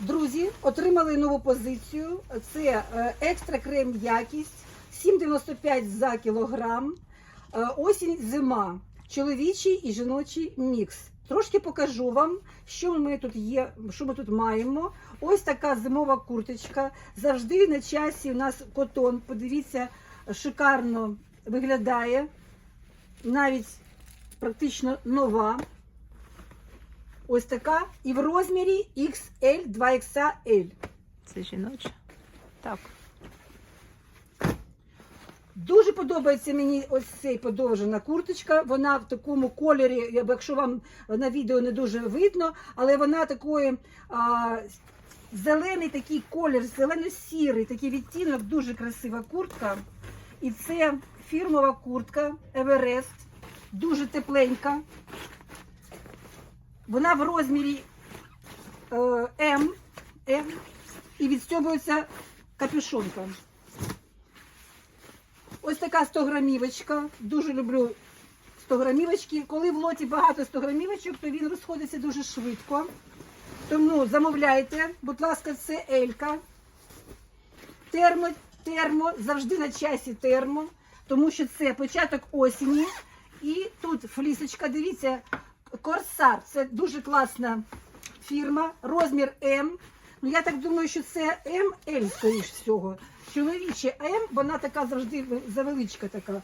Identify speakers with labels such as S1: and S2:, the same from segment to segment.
S1: Друзі, отримали нову позицію. Це е, екстра крем якість 7,95 за кілограм. Е, Осінь зима. Чоловічий і жіночий мікс. Трошки покажу вам, що ми тут є, що ми тут маємо. Ось така зимова курточка. Завжди на часі у нас котон. Подивіться, шикарно виглядає. Навіть практично нова. Ось така. І в розмірі XL 2XL.
S2: Це жіноча. Так.
S1: Дуже подобається мені ось цей подовжена курточка. Вона в такому кольорі, якщо вам на відео не дуже видно, але вона такої а, зелений такий колір, зелено-сірий, такий відтінок, дуже красива куртка. І це фірмова куртка Everest, дуже тепленька. Вона в розмірі е, М, М і відстьобується капюшонка. Ось така 100 грамівочка. Дуже люблю 100 грамівочки. Коли в лоті багато 100 грамівочок, то він розходиться дуже швидко. Тому замовляйте, будь ласка, це Елька. Термо, термо, завжди на часі термо, тому що це початок осені. І тут флісочка, дивіться, Корсар. Це дуже класна фірма, розмір М. Ну, я так думаю, що це МЛ, скоріш всього. Чоловіче М, вона така завжди завеличка така.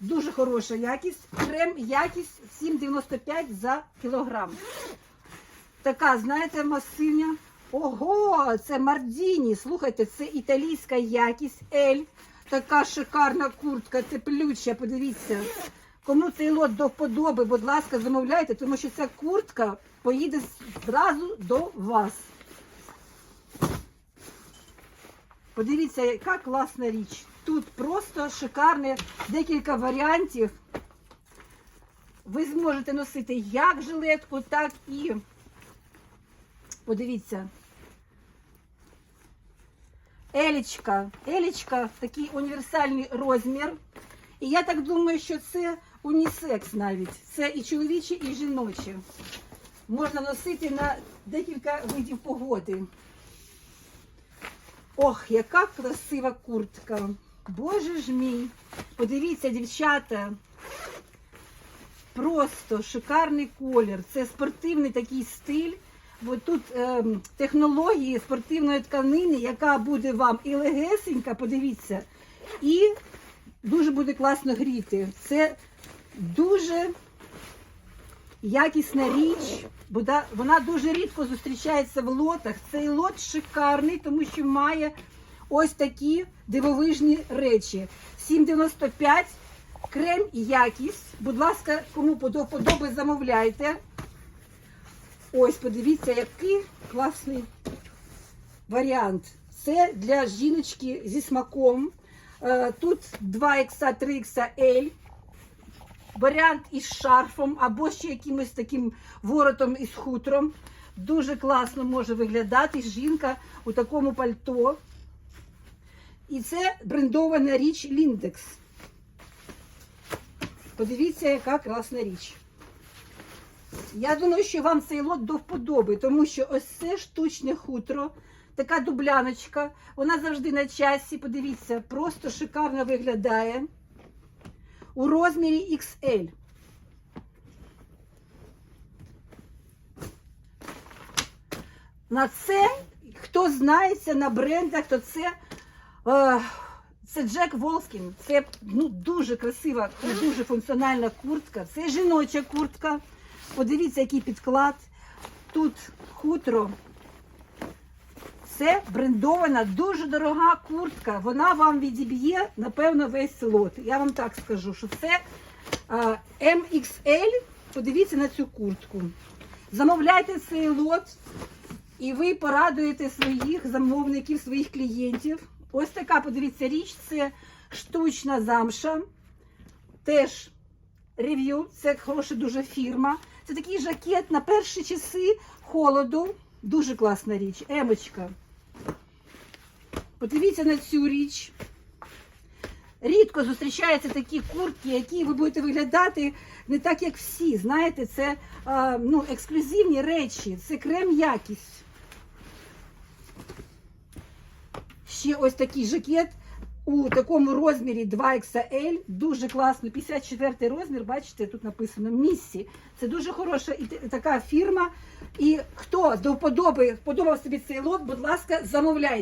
S1: Дуже хороша якість. Крем якість 7,95 за кілограм. Така, знаєте, масиня. Ого, це Мардіні. Слухайте, це італійська якість L. Така шикарна куртка, теплюча. Подивіться. Кому цей лот до вподоби, будь ласка, замовляйте, тому що ця куртка поїде зразу до вас. Подивіться, яка класна річ. Тут просто шикарне декілька варіантів. Ви зможете носити як жилетку, так і подивіться. Елічка. Елічка такий універсальний розмір. І я так думаю, що це унісекс навіть. Це і чоловічі, і жіночі. Можна носити на декілька видів погоди. Ох, яка красива куртка. Боже ж мій. Подивіться, дівчата. Просто шикарний колір. Це спортивний такий стиль. Бо тут ем, технології спортивної тканини, яка буде вам і легесенька, подивіться, і дуже буде класно гріти. Це дуже якісна річ, бо вона дуже рідко зустрічається в лотах. Цей лот шикарний, тому що має ось такі дивовижні речі. 7,95 крем якість. Будь ласка, кому подо- подобає, замовляйте. Ось, подивіться, який класний варіант. Це для жіночки зі смаком. Е, Тут 2X, 3XL. Варіант із шарфом або ще якимось таким воротом із хутром. Дуже класно може виглядати жінка у такому пальто. І це брендована річ Ліндекс. Подивіться, яка класна річ. Я думаю, що вам цей лот до вподоби, тому що ось це штучне хутро, така дубляночка, вона завжди на часі. Подивіться, просто шикарно виглядає у розмірі XL. На це, хто знається на брендах, то це, е, це Джек Волскін. Це ну, дуже красива, і дуже функціональна куртка. Це жіноча куртка. Подивіться, який підклад. Тут хутро. Це брендована, дуже дорога куртка. Вона вам відіб'є, напевно, весь лот. Я вам так скажу, що це MXL. Подивіться на цю куртку. Замовляйте цей лот, і ви порадуєте своїх замовників, своїх клієнтів. Ось така, подивіться, річ це штучна замша. Теж рев'ю, це хороша дуже фірма. Це такий жакет на перші часи холоду. Дуже класна річ. Емочка. Подивіться на цю річ. Рідко зустрічаються такі куртки, які ви будете виглядати не так, як всі. Знаєте, це ну, ексклюзивні речі, це крем якість. Ще ось такий жакет у такому розмірі 2XL, дуже класно, 54 розмір, бачите, тут написано Міссі. Це дуже хороша і така фірма. І хто до вподобав собі цей лот, будь ласка, замовляйте.